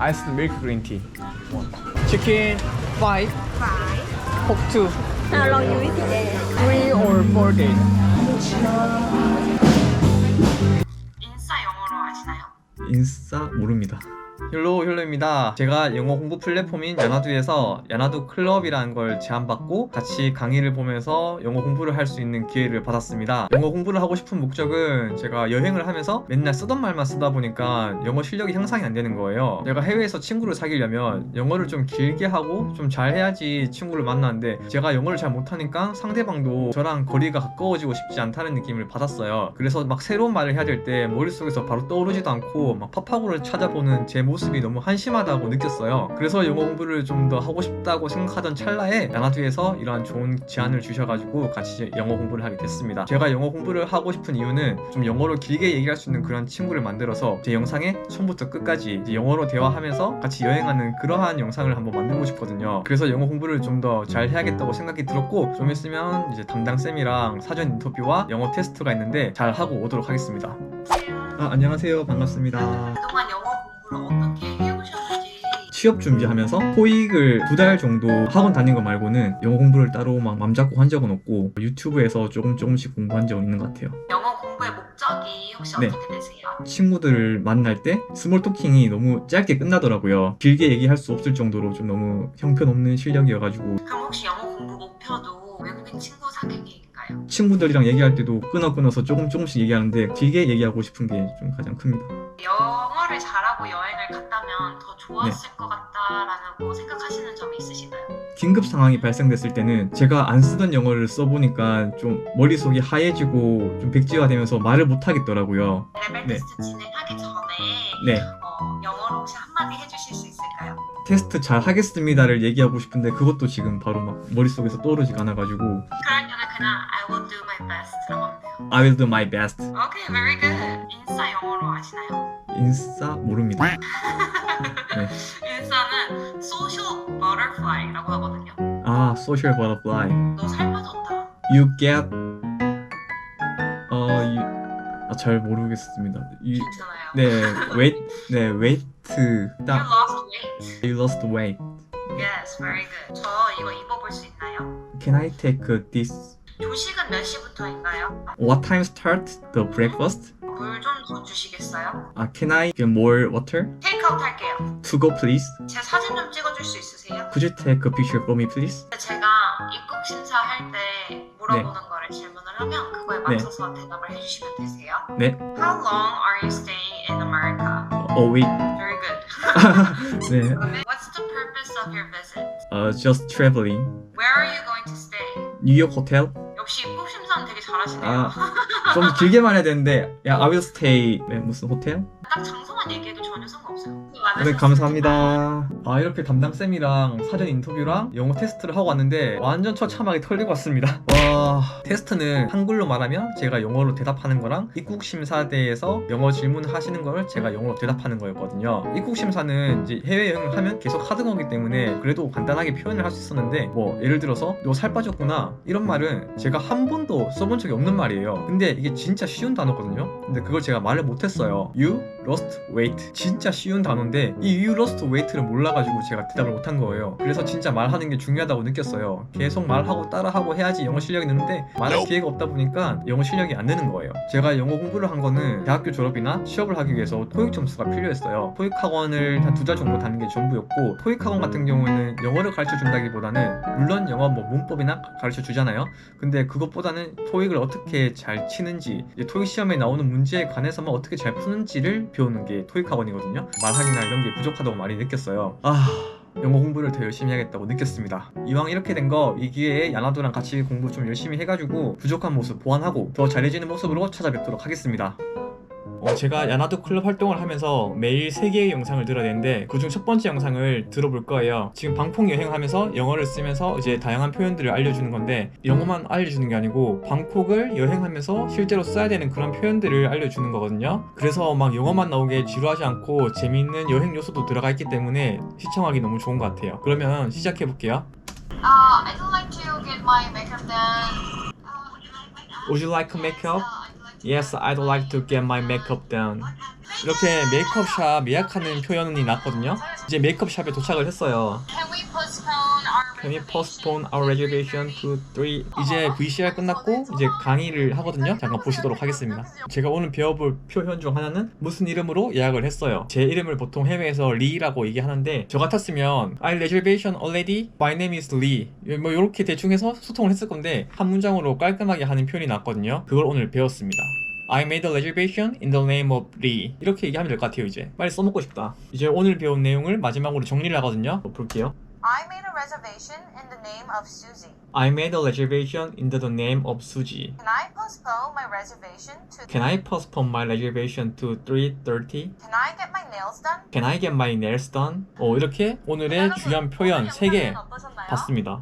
iced milk green tea. One. Chicken five, Five. pork two, How long you eating it? three or four days. 인싸 영어로 아시나요? 인싸 모릅니다. 힐로 힐로입니다. 제가 영어 공부 플랫폼인 야나두에서 야나두 클럽이라는 걸 제안받고 같이 강의를 보면서 영어 공부를 할 수 있는 기회를 받았습니다. 영어 공부를 하고 싶은 목적은 제가 여행을 하면서 맨날 쓰던 말만 쓰다 보니까 영어 실력이 향상이 안 되는 거예요. 제가 해외에서 친구를 사귀려면 영어를 좀 길게 하고 좀 잘해야지 친구를 만나는데 제가 영어를 잘 못하니까 상대방도 저랑 거리가 가까워지고 싶지 않다는 느낌을 받았어요. 그래서 막 새로운 말을 해야 될 때 머릿속에서 바로 떠오르지도 않고 막 파파고를 찾아보는 제 모습이 너무 한심하다고 느꼈어요. 그래서 영어 공부를 좀 더 하고 싶다고 생각하던 찰나에 야나두에서 이러한 좋은 제안을 주셔가지고 같이 영어 공부를 하게 됐습니다. 제가 영어 공부를 하고 싶은 이유는 좀 영어로 길게 얘기할 수 있는 그런 친구를 만들어서 제 영상에 처음부터 끝까지 영어로 대화하면서 같이 여행하는 그러한 영상을 한번 만들고 싶거든요. 그래서 영어 공부를 좀 더 잘 해야겠다고 생각이 들었고 좀 있으면 이제 담당 쌤이랑 사전 인터뷰와 영어 테스트가 있는데 잘 하고 오도록 하겠습니다. 아, 안녕하세요. 반갑습니다. 그동안 영어 공부를 어떻게 해오셨는지 취업 준비하면서 토익을 두 달 정도 학원 다닌 거 말고는 영어 공부를 따로 막 맘잡고 한 적은 없고 유튜브에서 조금 조금씩 공부한 적은 있는 것 같아요. 영어 공부의 목적이 혹시 네. 어떻게 되세요? 친구들을 만날 때 스몰 토킹이 너무 짧게 끝나더라고요. 길게 얘기할 수 없을 정도로 좀 너무 형편없는 실력이어가지고 그럼 혹시 영어 공부 목표도 외국인 친구 사귀기인가요? 친구들이랑 얘기할 때도 끊어 끊어서 조금 조금씩 얘기하는데 길게 얘기하고 싶은 게 좀 가장 큽니다. 영어를 잘 하고 여행을 갔다면 더 좋았을 네. 것 같다라고 생각하시는 점이 있으신가요? 긴급 상황이 발생됐을 때는 제가 안 쓰던 영어를 써보니까 좀 머릿속이 하얘지고 좀 백지화 되면서 말을 못 하겠더라고요. 레벨 네. 테스트 진행하기 전에 네. 어, 영어로 혹시 한마디 해주실 수 있을까요? 테스트 잘 하겠습니다를 얘기하고 싶은데 그것도 지금 바로 막 머릿속에서 떠오르지가 않아가지고 때는 그냥 I will do my best라고 하면 돼요. I will do my best. Okay, very good. 인싸 영어로 아시나요? 인싸 모릅니다. 인싸는 social butterfly라고 하거든요. 아, social butterfly. 너살 빠졌다. You get 어, you... 아, 잘 모르겠습니다. You... 괜찮아요. 네, weight, 네, weight. You 딱 lost weight. you lost weight. Yes, very good. 저 이거 입어볼 수 있나요? Can I take this? 조식은 몇 시부터인가요? What time start the breakfast? 물 좀 더 주시겠어요? 아, can I get more water? 테이크아웃 할게요. To go, please. 제 사진 좀 찍어줄 수 있으세요? Could you take a picture for me, please? 제가 입국 심사할 때 물어보는 거를 질문을 하면 그거에 네. 맞춰서 대답을 해주시면 되세요. 네. How long are you staying in America? A week. Very good. 네. What's the purpose of your visit? Uh, just traveling. Where are you going to stay? New York hotel. 역시 입국 심사는 되게 잘하시네요. 아, 좀 길게 말해야 되는데, 야, stay. 네, 무슨 호텔? 딱 전혀 네, 감사합니다. 아, 이렇게 담당쌤이랑 사전 인터뷰랑 영어 테스트를 하고 왔는데 완전 처참하게 털리고 왔습니다. 와, 테스트는 한글로 말하면 제가 영어로 대답하는 거랑 입국심사대에서 영어 질문 하시는 걸 제가 영어로 대답하는 거였거든요. 입국심사는 이제 해외여행을 하면 계속 하던 거기 때문에 그래도 간단하게 표현을 할 수 있었는데 뭐 예를 들어서 너 살 빠졌구나 이런 말은 제가 한 번도 써본 적이 없는 말이에요. 근데 이게 진짜 쉬운 단어거든요. 근데 그걸 제가 말을 못했어요. You lost weight. 진짜 쉬운 단어인데 이 lost weight를 몰라가지고 제가 대답을 못한 거예요. 그래서 진짜 말하는 게 중요하다고 느꼈어요. 계속 말하고 따라하고 해야지 영어 실력이 느는데 말할 기회가 없다 보니까 영어 실력이 안 느는 거예요. 제가 영어 공부를 한 거는 대학교 졸업이나 취업을 하기 위해서 토익 점수가 필요했어요. 토익 학원을 한 두 달 정도 다닌 게 전부였고 토익 학원 같은 경우에는 영어를 가르쳐 준다기보다는 물론 영어 뭐 문법이나 가르쳐 주잖아요. 근데 그것보다는 토익을 어떻게 잘 치는지 토익 시험에 나오는 문제에 관해서만 어떻게 잘 푸는지를 배우는 게 토익 학원이거든요. 말하기나 이런 게 부족하다고 많이 느꼈어요. 아. 영어 공부를 더 열심히 해야겠다고 느꼈습니다. 이왕 이렇게 된 거 이 기회에 야나도랑 같이 공부 좀 열심히 해가지고 부족한 모습 보완하고 더 잘해지는 모습으로 찾아뵙도록 하겠습니다. 어, 제가 야나도 클럽 활동을 하면서 매일 3개의 영상을 들어야 되는데 그중 첫 번째 영상을 들어볼 거예요. 지금 방콕 여행하면서 영어를 쓰면서 이제 다양한 표현들을 알려주는 건데 영어만 알려주는 게 아니고 방콕을 여행하면서 실제로 써야 되는 그런 표현들을 알려주는 거거든요. 그래서 막 영어만 나오게 지루하지 않고 재미있는 여행 요소도 들어가 있기 때문에 시청하기 너무 좋은 것 같아요. 그러면 시작해 볼게요. Uh, I'd like to get my makeup done. Uh, would you like makeup? Uh, Yes, I'd like to get my makeup done. 이렇게 메이크업 샵 예약하는 표현이 났거든요. 이제 메이크업 샵에 도착을 했어요. Can we postpone our reservation to 3? 이제 VCR 끝났고 이제 강의를 하거든요. 잠깐 보시도록 하겠습니다. 제가 오늘 배워볼 표현 중 하나는 무슨 이름으로 예약을 했어요. 제 이름을 보통 해외에서 리라고 얘기하는데 저 같았으면 I reservation already. My name is Lee. 뭐 이렇게 대충 해서 소통을 했을 건데 한 문장으로 깔끔하게 하는 표현이 났거든요. 그걸 오늘 배웠습니다. I made a reservation in the name of Lee. 이렇게 얘기하면 될 것 같아요, 이제. 빨리 써먹고 싶다. 이제 오늘 배운 내용을 마지막으로 정리를 하거든요. 볼게요. I made a reservation in the name of Susie. I made a reservation in the name of Suji. Can I postpone my reservation to Can I postpone my reservation to 3:30? Can I get my nails done? Can I get my nails done? 어, 이렇게 오늘의 중요한 표현 3개 봤습니다.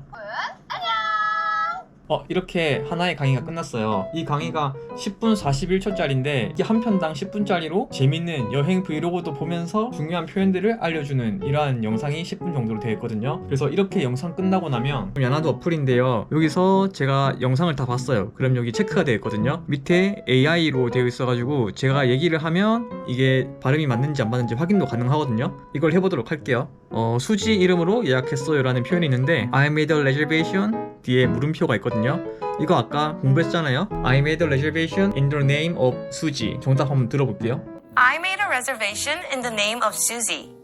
어, 이렇게 하나의 강의가 끝났어요. 이 강의가 10분 41초짜리인데 이게 한 편당 10분짜리로 재밌는 여행 브이로그도 보면서 중요한 표현들을 알려주는 이러한 영상이 10분 정도로 되어 있거든요. 그래서 이렇게 영상 끝나고 나면 야나도 어플인데요. 여기서 제가 영상을 다 봤어요. 그럼 여기 체크가 되어 있거든요. 밑에 AI로 되어 있어가지고 제가 얘기를 하면 이게 발음이 맞는지 안 맞는지 확인도 가능하거든요. 이걸 해보도록 할게요. 어, 수지 이름으로 예약했어요 라는 표현이 있는데 I made a reservation 뒤에 물음표가 있거든요. 이거 아까 공부했잖아요. I made a reservation in the name of 수지. 정답 한번 들어볼게요. I made a reservation in the name of Susie.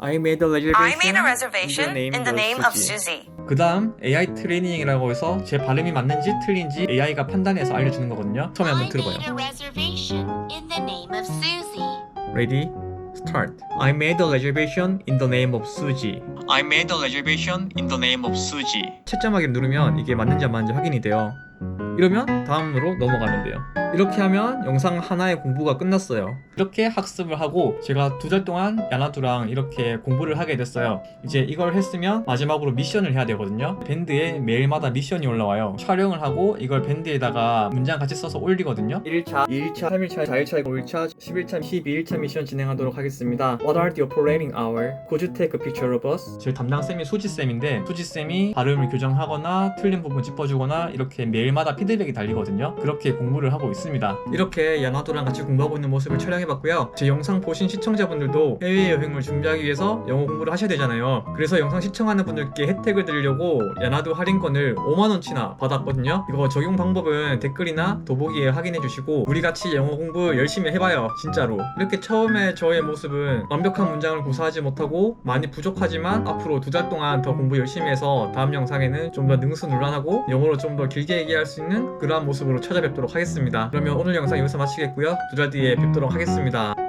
I made a reservation, I made a reservation in the name of Susie. 그 다음 AI 트레이닝이라고 해서 제 발음이 맞는지 틀린지 AI가 판단해서 알려주는 거거든요. 처음에 한번 I 들어봐요. made a reservation in the name of Susie. Ready? Start. I made a reservation in the name of Suji. I made a reservation in the name of Suji. 채점하기를 누르면 이게 맞는지 안 맞는지 확인이 돼요. 이러면 다음으로 넘어가면 돼요. 이렇게 하면 영상 하나의 공부가 끝났어요. 이렇게 학습을 하고 제가 두 달 동안 야나두랑 이렇게 공부를 하게 됐어요. 이제 이걸 했으면 마지막으로 미션을 해야 되거든요. 밴드에 매일마다 미션이 올라와요. 촬영을 하고 이걸 밴드에다가 문장 같이 써서 올리거든요. 1차, 2일차, 3일차, 4일차, 5일차, 11차, 12일차 미션 진행하도록 하겠습니다. What are the operating hour? Could you take a picture of us? 제 담당 쌤이 수지 쌤인데 수지 쌤이 발음을 교정하거나 틀린 부분 짚어주거나 이렇게 매일 마다 피드백이 달리거든요. 그렇게 공부를 하고 있습니다. 이렇게 야나도랑 같이 공부하고 있는 모습을 촬영해봤고요. 제 영상 보신 시청자분들도 해외 여행을 준비하기 위해서 영어 공부를 하셔야 되잖아요. 그래서 영상 시청하는 분들께 혜택을 드리려고 야나도 할인권을 5만 원치나 받았거든요. 이거 적용 방법은 댓글이나 더보기에 확인해 주시고 우리 같이 영어 공부 열심히 해봐요. 진짜로. 이렇게 처음에 저의 모습은 완벽한 문장을 구사하지 못하고 많이 부족하지만 앞으로 두 달 동안 더 공부 열심히 해서 다음 영상에는 좀 더 능수능란하고 영어로 좀 더 길게 얘기 할 수 있는 그러한 모습으로 찾아뵙도록 하겠습니다. 그러면 오늘 영상 여기서 마치겠고요. 두 달 뒤에 뵙도록 하겠습니다.